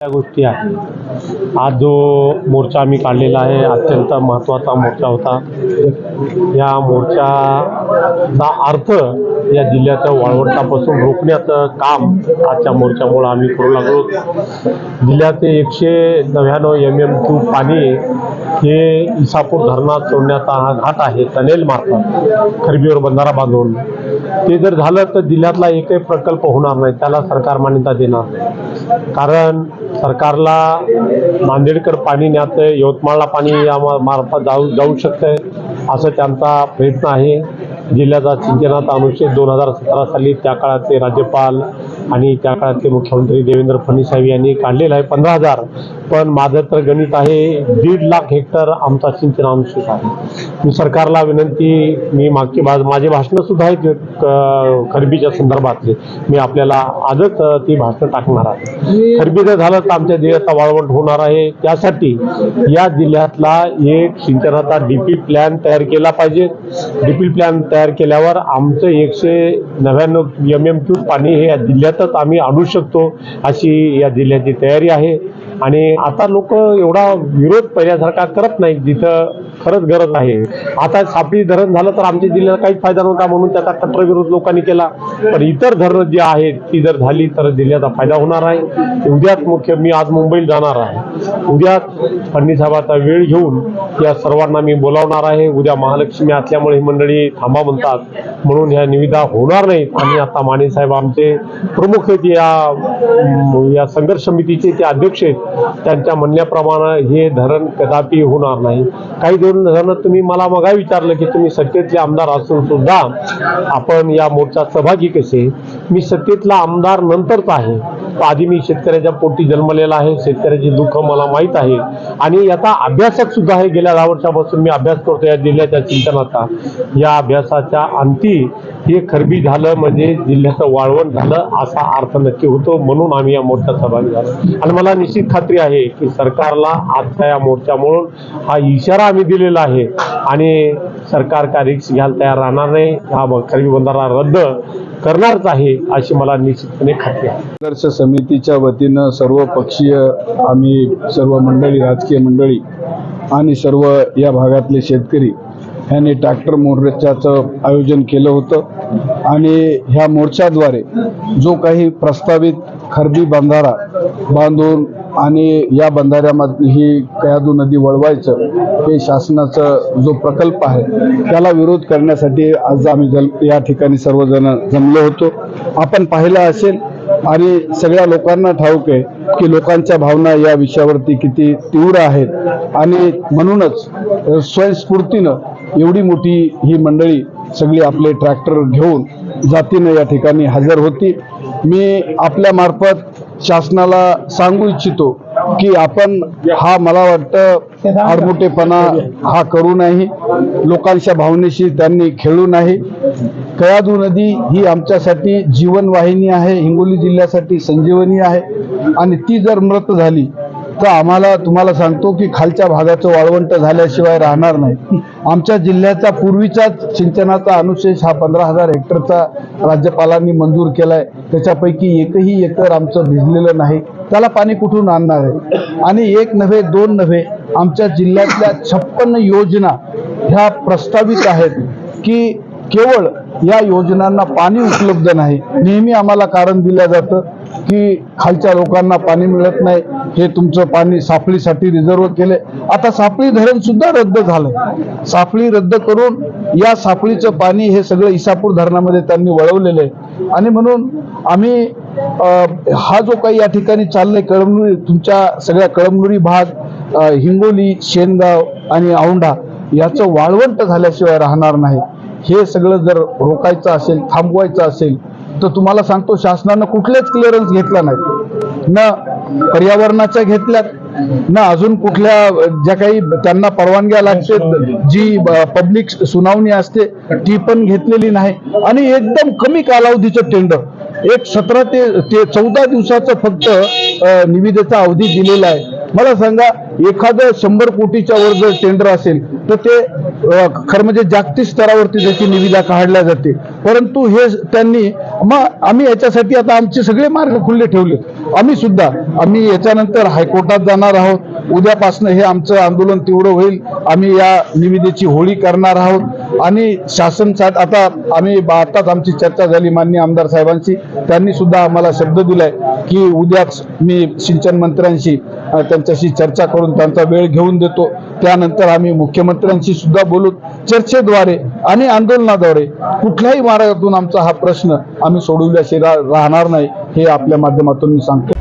या गोष्टी आहेत. आज जो मोर्चा आम्ही काढलेला आहे अत्यंत महत्त्वाचा मोर्चा होता. या मोर्चाचा अर्थ या जिल्ह्याच्या वाळवंटापासून रोखण्याचं काम आजच्या मोर्चामुळं आम्ही करू लागलो. जिल्ह्याचे एकशे नव्याण्णव एम एम क्यू पाणी हे इसापूर धरणात सोडण्याचा हा घाट आहे तनेल मार्फत. खरबीवर बंधारा बांधून. ते जर झालं तर जिल्ह्यातला एकही प्रकल्प होणार नाही. त्याला सरकार मान्यता देणार नाही. कारण सरकारला नांदेडकर पाणी न्यायचं यवतमाळला पाणी या मार्फत जाऊ जाऊ शकतंय असं त्यांचा प्रयत्न आहे. जिल्ह्याचा सिंचनाचा अनुच्छेद दोन हजार सतरा साली त्या काळाचे राज्यपाल आणि त्या काळातले मुख्यमंत्री देवेंद्र फडणवीस साहेब यांनी काढलेलं आहे पंधरा हजार. पण माझं तर गणित आहे दीड लाख हेक्टर आमचा सिंचन अनुच्छेद आहे. मी सरकारला विनंती मी मागची भाज माझे भाषणं सुद्धा आहेत खरबीच्या संदर्भातले. मी आपल्याला आजच ती भाषणं टाकणार आहे. खरबी जर झालं तर आमच्या जिल्ह्याचा वाळवंट होणार आहे. त्यासाठी या जिल्ह्यातला एक सिंचनाचा डीपी प्लॅन तयार केला पाहिजे. डीपी प्लॅन तयार केल्यावर आमचं एकशे नव्याण्णव एम एम क्यूब पाणी हे या जिल्ह्यातच आम्ही आणू शकतो अशी या जिल्ह्याची तयारी आहे. आणि आता लोक एवढा विरोध पहिल्यासारखा करत नाही जिथं खरंच गरज आहे. आता सापळी धरण झालं तर आमच्या जिल्ह्याला काहीच फायदा नव्हता म्हणून त्याचा कट्टर विरोध लोकांनी केला. पण इतर धरणं जी आहेत ती जर झाली तर जिल्ह्याचा फायदा होणार आहे. उद्याच मुख्य मी आज मुंबईला जाणार आहे. उद्याच फडणीसाहेबाचा वेळ घेऊन या सर्वांना मी बोलावणार आहे. उद्या महालक्ष्मी असल्यामुळे ही मंडळी थांबा म्हणतात. म्हणून ह्या निविदा होणार नाहीत. आणि आता माने साहेब आमचे प्रमुख आहेत या या संघर्ष समितीचे ते अध्यक्ष आहेत त्यांच्या म्हणण्याप्रमाणे हे धरण कदापि होणार नाही. काही दोन धरणं तुम्ही मला मगा विचारलं की तुम्ही सत्तेतले आमदार असून सुद्धा आपण या मोर्चात सहभागी कसे मी सत्तेतला आमदार नंतरच आहे. आधी मी शेतकऱ्याच्या पोटी जन्मलेला आहे. शेतकऱ्याची दुःख मला माहीत आहे. आणि याचा अभ्यासक सुद्धा आहे. गेल्या दहा वर्षापासून मी अभ्यास करतो या जिल्ह्याच्या चिंतनाचा. या अभ्यासाच्या अंती हे खरबी झालं म्हणजे जिल्ह्याचं वाळवण झालं असा अर्थ नक्की होतो म्हणून आम्ही या मोर्चात सहभागी झालो आणि मला निश्चित खात्री आहे की सरकारला आजच्या या मोर्चामुळून हा इशारा आम्ही दिलेला आहे. आणि सरकार का रिक्स घ्यायला तयार राहणार नाही हा खरबी बंधारा रद्द करणारच आहे अशी मला निश्चितपणे खात्री आहे. संघर्ष समितीच्या वतीनं सर्व पक्षीय आम्ही सर्व मंडळी राजकीय मंडळी आणि सर्व या भागातले शेतकरी ह्याने ट्रॅक्टर मोर्चाचं आयोजन केलं होतं. आणि ह्या मोर्चाद्वारे जो काही प्रस्तावित खरबी बंधारा बांधून आणि या बंधाऱ्यामध्ये ही कयादू नदी वळवायचं हे शासनाचं जो प्रकल्प आहे त्याला विरोध करण्यासाठी आज आम्ही जल या ठिकाणी सर्वजण जमलो होतो. आपण पाहिलं असेल आणि सगळ्या लोकांना ठाऊक आहे की लोकांच्या भावना या विषयावरती किती तीव्र आहेत. आणि म्हणूनच स्वयंस्फूर्तीनं एवढी मोठी ही मंडळी सगळी आपले ट्रॅक्टर घेऊन जातीनं या ठिकाणी हजर होती. मी आपल्या मार्फत शासनाला सांगू इच्छितो की आपण हा मला वाटतं आडमुठेपणा हा करू नाही. लोकांच्या भावनेशी त्यांनी खेळू नाही. कयादू नदी ही आमच्यासाठी जीवनवाहिनी आहे हिंगोली जिल्ह्यासाठी संजीवनी आहे. आणि ती जर मृत झाली तर आम्हाला तुम्हाला सांगतो की खालच्या भागाचं वाळवंट झाल्याशिवाय राहणार नाही. आमच्या जिल्ह्याचा पूर्वीचाच सिंचनाचा अनुशेष हा पंधरा हजार हेक्टरचा राज्यपालांनी मंजूर केलाय. त्याच्यापैकी एकही एकर आमचं भिजलेलं नाही. त्याला पाणी कुठून आणणार आहे? आणि एक नव्हे दोन नव्हे आमच्या जिल्ह्यातल्या छप्पन्न योजना ह्या प्रस्तावित आहेत की केवळ या योजनांना पाणी उपलब्ध नाही. नेहमी आम्हाला कारण दिलं जातं की खालच्या लोकांना पाणी मिळत नाही. हे तुमचं पाणी सापळीसाठी रिझर्व केले. आता सापळी धरण सुद्धा रद्द झालंय सापळी रद्द करून या सापळीचं पाणी हे सगळं इसापूर धरणामध्ये त्यांनी वळवलेलं आहे. आणि म्हणून आम्ही हा जो काही या ठिकाणी चाललंय कळमनुरी तुमच्या सगळ्या कळमनुरी भाग हिंगोली शेनगाव आणि औंढा याचं वाळवंट झाल्याशिवाय राहणार नाही. हे सगळं जर रोखायचं असेल थांबवायचं असेल तर तुम्हाला सांगतो शासनानं कुठलेच क्लिअरन्स घेतला नाही. ना पर्यावरणाच्या घेतल्यात ना अजून कुठल्या ज्या काही त्यांना परवानग्या लागते जी पब्लिक सुनावणी असते ती पण घेतलेली नाही. आणि एकदम कमी कालावधीचं टेंडर एक सतरा ते ते चौदा दिवसाचं फक्त निविदेचा अवधी दिलेला आहे. मला सांगा एखादं शंभर कोटीच्या वर जर टेंडर असेल तर ते खरं म्हणजे जागतिक स्तरावरती त्याची निविदा काढल्या जाते. परंतु हे त्यांनी मग आम्ही याच्यासाठी आता आमचे सगळे मार्ग खुले ठेवले आम्ही सुद्धा आम्ही याच्यानंतर हायकोर्टात जाणार आहोत. उद्यापासनं हे आमचं आंदोलन तीव्र होईल. आम्ही या निविदेची होळी करणार आहोत. आणि शासन सा- आता आम्ही आत्ताच आमची चर्चा झाली माननीय आमदार साहेबांशी. त्यांनी सुद्धा आम्हाला शब्द दिलाय की उद्याच मी सिंचन मंत्र्यांशी त्यांच्याशी चर्चा करून त्यांचा वेळ घेऊन देतो. त्यानंतर आम्ही मुख्यमंत्र्यांशी सुद्धा बोलू. चर्चेद्वारे आणि आंदोलनाद्वारे कुठल्याही मार्गातून आमचा हा प्रश्न आम्ही सोडवल्याशिवाय राहणार नाही हे आपल्या माध्यमातून मी सांगतो.